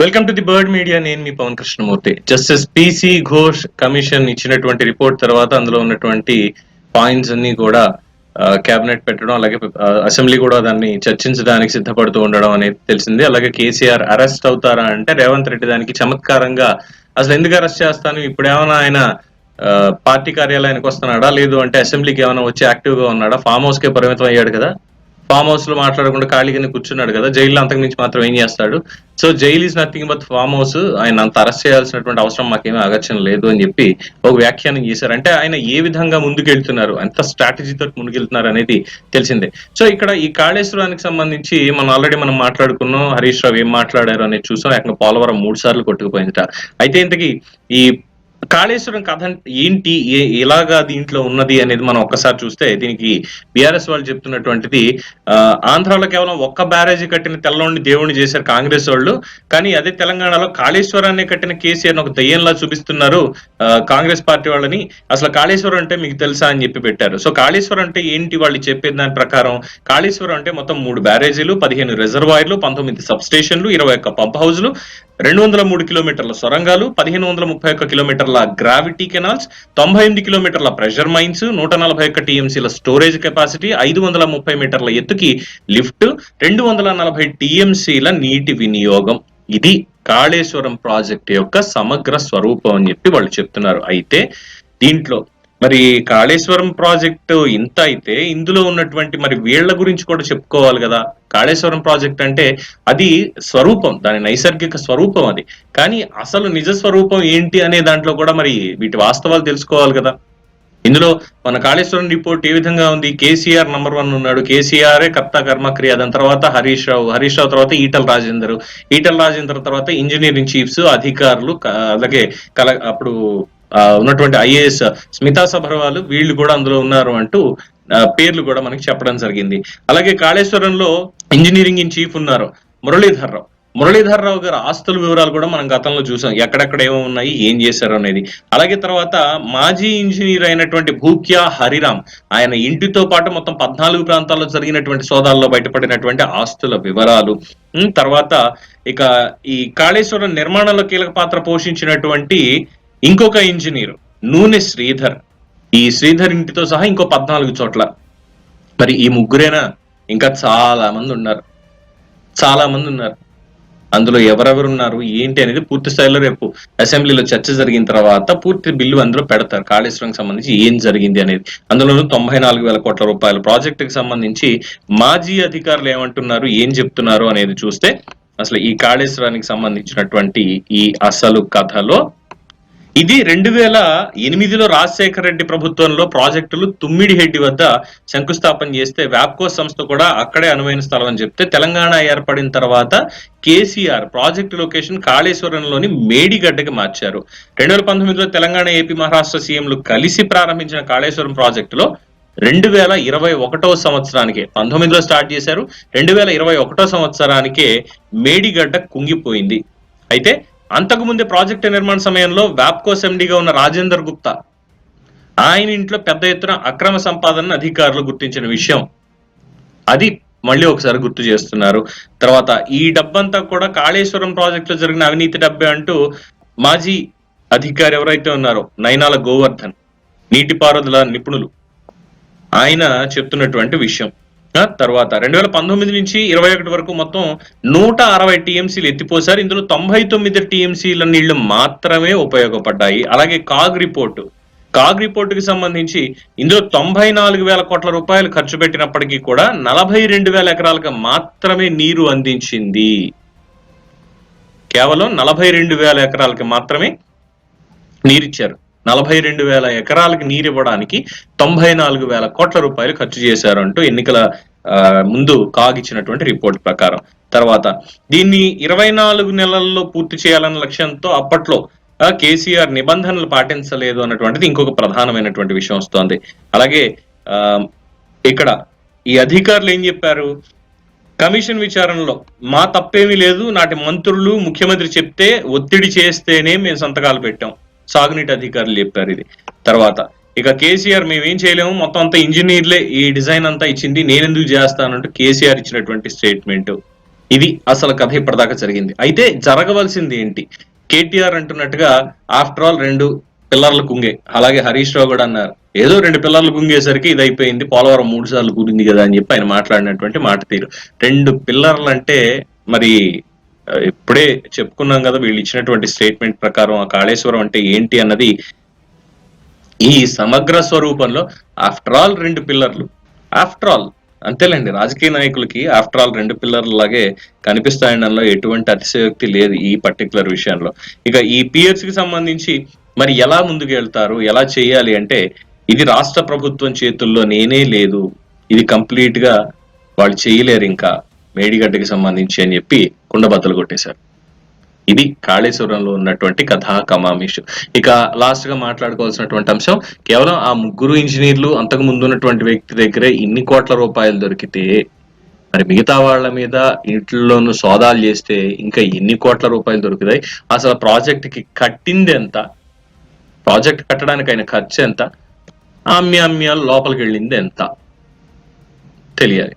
Welcome to the bird media నేను మీ Pavan Krishnamurthy. Justice PC Ghosh commission ఇచ్చినటువంటి report తర్వాత అందులో ఉన్నటువంటి పాయింట్స్ అన్ని కూడా కేబినెట్ పెట్టడం అలాగే అసెంబ్లీ కూడా దాన్ని చర్చించడానికి సిద్ధపడుతూ ఉండడం అనేది తెలిసింది. అలాగే కేసీఆర్ అరెస్ట్ అవుతారా అంటే రేవంత్ రెడ్డి దానికి చమత్కారంగా అసలు ఎందుకు అరెస్ట్ చేస్తాను? ఇప్పుడు ఏమైనా ఆయన ఆ, పార్టీ కార్యాలయానికి వస్తున్నాడా? లేదు అంటే అసెంబ్లీకి ఏమైనా వచ్చి యాక్టివ్గా ఉన్నాడా? ఫామ్ హౌస్కే పరిమితం అయ్యాడు కదా. ఫామ్ హౌస్లో మాట్లాడకుండా ఖాళీగానే కూర్చున్నాడు కదా జైల్లో అంతకు మించి మాత్రం ఏం చేస్తాడు? So jail is nothing but farm house ఆయన అంత అరెస్ట్ చేయాల్సినటువంటి అవసరం మాకేమీ అగత్యం లేదు అని చెప్పి ఒక వ్యాఖ్యానం చేశారు. అంటే ఆయన ఏ విధంగా ముందుకెళ్తున్నారు? ఎంత స్ట్రాటజీతో ముందుకెళ్తున్నారు అనేది తెలిసిందే. సో ఇక్కడ ఈ కాళేశ్వరానికి సంబంధించి మనం ఆల్రెడీ మనం మాట్లాడుకున్నాం హరీష్ రావు ఏం మాట్లాడారు అనేది చూసాం. ఏకంగా పోలవరం మూడు సార్లు కొట్టుకుపోయిందిట. అయితే ఇంతకీ ఈ కాళేశ్వరం కథ ఏంటి? ఏ- ఎలాగా దీంట్లో ఉన్నది అనేది మనం ఒక్కసారి చూస్తే దీనికి బీఆర్ఎస్ వాళ్ళు చెప్తున్నటువంటిది ఆంధ్రాలో కేవలం ఒక్క బ్యారేజీ కట్టిన తెల్లండి దేవుణ్ణి చేశారు కాంగ్రెస్ వాళ్ళు. కానీ అదే తెలంగాణలో కాళేశ్వరాన్ని కట్టిన కేసీఆర్ ఒక దయ్యంలా చూపిస్తున్నారు కాంగ్రెస్ పార్టీ వాళ్ళని. అసలు కాళేశ్వరం అంటే మీకు తెలుసా అని చెప్పి పెట్టారు. సో కాళేశ్వరం అంటే ఏంటి? వాళ్ళు చెప్పే దాని ప్రకారం కాళేశ్వరం అంటే మొత్తం మూడు బ్యారేజీలు పదిహేను రిజర్వాయర్లు పంతొమ్మిది సబ్ స్టేషన్లు ఇరవై ఒక్క పంప్ హౌజ్లు రెండు వందల మూడు కిలోమీటర్ల సొరంగాలు పదిహేను వందల ముప్పై ఒక్క కిలోమీటర్ల గ్రావిటీ కెనాల్స్ తొంభై ఎనిమిది కిలోమీటర్ల ప్రెషర్ మైన్స్ నూట నలభై ఒక్క టీఎంసీల స్టోరేజ్ కెపాసిటీ ఐదు వందల ముప్పై మీటర్ల ఎత్తుకి లిఫ్ట్ రెండు వందల నలభై టీఎంసీల నీటి వినియోగం. ఇది కాళేశ్వరం ప్రాజెక్ట్ యొక్క సమగ్ర స్వరూపం అని చెప్పి వాళ్ళు చెప్తున్నారు. అయితే దీంట్లో మరి కాళేశ్వరం ప్రాజెక్టు ఇంత అయితే ఇందులో ఉన్నటువంటి మరి వీళ్ళ గురించి కూడా చెప్పుకోవాలి కదా. కాళేశ్వరం ప్రాజెక్ట్ అంటే అది స్వరూపం దాని నైసర్గిక స్వరూపం అది. కానీ అసలు నిజ స్వరూపం ఏంటి అనే దాంట్లో కూడా మరి వీటి వాస్తవాలు తెలుసుకోవాలి కదా. ఇందులో మన కాళేశ్వరం రిపోర్ట్ ఏ విధంగా ఉంది? కేసీఆర్ నంబర్ వన్ ఉన్నాడు. కేసీఆర్ కర్త కర్మక్రియ దాని తర్వాత హరీష్ రావు. హరీష్ రావు తర్వాత ఈటల రాజేందర్. ఈటల రాజేందర్ తర్వాత ఇంజనీరింగ్ చీఫ్స్ అధికారులు అలాగే కల అప్పుడు ఉన్నటువంటి ఐఏఎస్ స్మితా సభర్వాలు వీళ్ళు కూడా అందులో ఉన్నారు అంటూ పేర్లు కూడా మనకి చెప్పడం జరిగింది. అలాగే కాళేశ్వరంలో ఇంజనీరింగ్ ఇన్ చీఫ్ ఉన్నారు మురళీధర్ రావు మురళీధర్ రావు గారి ఆస్తుల వివరాలు కూడా మనం గతంలో చూసాం. ఎక్కడెక్కడ ఏమో ఉన్నాయి ఏం చేశారు అనేది. అలాగే తర్వాత మాజీ ఇంజనీర్ అయినటువంటి భూక్యా హరిరామ్ ఆయన ఇంటితో పాటు మొత్తం పద్నాలుగు ప్రాంతాల్లో జరిగినటువంటి సోదాల్లో బయటపడినటువంటి ఆస్తుల వివరాలు. తర్వాత ఇక ఈ కాళేశ్వరం నిర్మాణంలో కీలక పాత్ర పోషించినటువంటి ఇంకొక ఇంజనీర్ నూనె శ్రీధర్. ఈ శ్రీధర్ ఇంటితో సహా ఇంకో పద్నాలుగు చోట్ల. మరి ఈ ముగ్గురేనా? ఇంకా చాలా మంది ఉన్నారు. చాలా మంది ఉన్నారు. అందులో ఎవరెవరు ఉన్నారు? ఏంటి అనేది పూర్తి స్థాయిలో రేపు అసెంబ్లీలో చర్చ జరిగిన తర్వాత పూర్తి బిల్లు అందులో పెడతారు. కాళేశ్వరంకి సంబంధించి ఏం జరిగింది అనేది. అందులో తొంభై నాలుగు వేల కోట్ల రూపాయల ప్రాజెక్టుకి సంబంధించి మాజీ అధికారులు ఏమంటున్నారు? ఏం చెప్తున్నారు అనేది చూస్తే అసలు ఈ కాళేశ్వరానికి సంబంధించినటువంటి ఈ అసలు కథలో ఇది రెండు వేల ఎనిమిదిలో రాజశేఖర రెడ్డి ప్రభుత్వంలో ప్రాజెక్టులు తుమ్మిడిహెడ్డి వద్ద శంకుస్థాపన చేస్తే వ్యాప్కో సంస్థ కూడా అక్కడే అనువైన స్థలం అని చెప్తే తెలంగాణ ఏర్పడిన తర్వాత కేసీఆర్ ప్రాజెక్టు లొకేషన్ కాళేశ్వరంలోని మేడిగడ్డకి మార్చారు. రెండు వేల పంతొమ్మిదిలో తెలంగాణ ఏపీ మహారాష్ట్ర సీఎంలు కలిసి ప్రారంభించిన కాళేశ్వరం ప్రాజెక్టులో రెండు వేల ఇరవై ఒకటో సంవత్సరానికి పంతొమ్మిదిలో స్టార్ట్ చేశారు రెండు వేల ఇరవై ఒకటో సంవత్సరానికే మేడిగడ్డ కుంగిపోయింది. అయితే అంతకుముందే ప్రాజెక్టు నిర్మాణ సమయంలో వ్యాప్కోస్ ఎండిగా ఉన్న రాజేందర్ గుప్తా ఆయన ఇంట్లో పెద్ద ఎత్తున అక్రమ సంపాదన అధికారులు గుర్తించిన విషయం. అది మళ్ళీ ఒకసారి గుర్తు చేస్తున్నారు. తర్వాత ఈ డబ్బంతా కూడా కాళేశ్వరం ప్రాజెక్టులో జరిగిన అవినీతి డబ్బే అంటూ మాజీ అధికారి ఎవరైతే ఉన్నారో నైనాల గోవర్ధన్ నీటిపారుదల నిపుణులు ఆయన చెప్తున్నటువంటి విషయం. తర్వాత రెండు వేల పంతొమ్మిది నుంచి ఇరవై ఒకటి వరకు మొత్తం నూట అరవై టీఎంసీలు ఎత్తిపోసారు. ఇందులో తొంభై తొమ్మిది టీఎంసీల నీళ్ళు మాత్రమే ఉపయోగపడ్డాయి. అలాగే కాగ్ రిపోర్టు. కాగ్ రిపోర్టుకి సంబంధించి ఇందులో తొంభై నాలుగు వేల కోట్ల రూపాయలు ఖర్చు పెట్టినప్పటికీ కూడా నలభై రెండు వేల ఎకరాలకు మాత్రమే నీరు అందించింది. కేవలం నలభై రెండు వేల ఎకరాలకి మాత్రమే నీరిచ్చారు. నలభై రెండు వేల ఎకరాలకి నీరు ఇవ్వడానికి తొంభై నాలుగు వేల కోట్ల రూపాయలు ఖర్చు చేశారు అంటూ ఎన్నికల ముందు కాగిచ్చినటువంటి రిపోర్ట్ ప్రకారం. తర్వాత దీన్ని ఇరవై నాలుగు నెలల్లో పూర్తి చేయాలన్న లక్ష్యంతో అప్పట్లో కేసీఆర్ నిబంధనలు పాటించలేదు అన్నటువంటిది ఇంకొక ప్రధానమైనటువంటి విషయం వస్తోంది. అలాగే ఆ, ఇక్కడ ఈ అధికారులు ఏం చెప్పారు? కమిషన్ విచారణలో మా తప్పేమీ లేదు నాటి మంత్రులు ముఖ్యమంత్రి చెప్తే ఒత్తిడి చేస్తేనే మేము సంతకాలు పెట్టాం. సాగునీటి అధికారులు చెప్పారు ఇది. తర్వాత ఇక కేసీఆర్ మేమేం చేయలేము మొత్తం అంతా ఇంజనీర్లే ఈ డిజైన్ అంతా ఇచ్చింది నేను ఎందుకు చేస్తానంటూ కేసీఆర్ ఇచ్చినటువంటి స్టేట్మెంట్ ఇది అసలు కథ ఇప్పటిదాకా జరిగింది. అయితే జరగవలసింది ఏంటి? కేటీఆర్ అంటున్నట్టుగా ఆఫ్టర్ ఆల్ రెండు పిల్లర్లు కుంగే. అలాగే హరీష్ రావు కూడా అన్నారు ఏదో రెండు పిల్లర్లు కుంగేసరికి ఇది అయిపోయింది పోలవరం మూడు సార్లు కూరింది కదా అని చెప్పి ఆయన మాట్లాడినటువంటి మాట తీరు. రెండు పిల్లర్లు అంటే మరి ఇప్పుడే చెప్పుకున్నాం కదా వీళ్ళు ఇచ్చినటువంటి స్టేట్మెంట్ ప్రకారం ఆ కాళేశ్వరం అంటే ఏంటి అన్నది. ఈ సమగ్ర స్వరూపంలో ఆఫ్టర్ ఆల్ రెండు పిల్లర్లు. ఆఫ్టర్ ఆల్ అంతేలేండి రాజకీయ నాయకులకి ఆఫ్టర్ ఆల్ రెండు పిల్లర్లు లాగే కనిపిస్తాయనడంలో ఎటువంటి అతిశయోక్తి లేదు ఈ పర్టికులర్ విషయంలో. ఇక ఈ పిఎస్కి సంబంధించి మరి ఎలా ముందుకు వెళ్తారు ఎలా చేయాలి అంటే ఇది రాష్ట్ర ప్రభుత్వం చేతుల్లో నేనే లేదు. ఇది కంప్లీట్గా వాళ్ళు చేయలేరు ఇంకా. మేడిగడ్డకి సంబంధించి అని చెప్పి కుండబద్దలు కొట్టేశారు. ఇది కాళేశ్వరంలో ఉన్నటువంటి కథా కమామిషు ఇక లాస్ట్గా మాట్లాడుకోవాల్సినటువంటి అంశం కేవలం ఆ ముగ్గురు ఇంజనీర్లు అంతకు ముందు ఉన్నటువంటి వ్యక్తి దగ్గరే ఇన్ని కోట్ల రూపాయలు దొరికితే మరి మిగతా వాళ్ళ మీద ఇంట్లోనూ సోదాలు చేస్తే ఇంకా ఎన్ని కోట్ల రూపాయలు దొరుకుతాయి? అసలు ప్రాజెక్ట్కి కట్టింది ఎంత? ప్రాజెక్ట్ కట్టడానికి అయిన ఖర్చు ఎంత? అమ్మ్యామ్యాలు లోపలికి వెళ్ళింది ఎంత? తెలియాలి.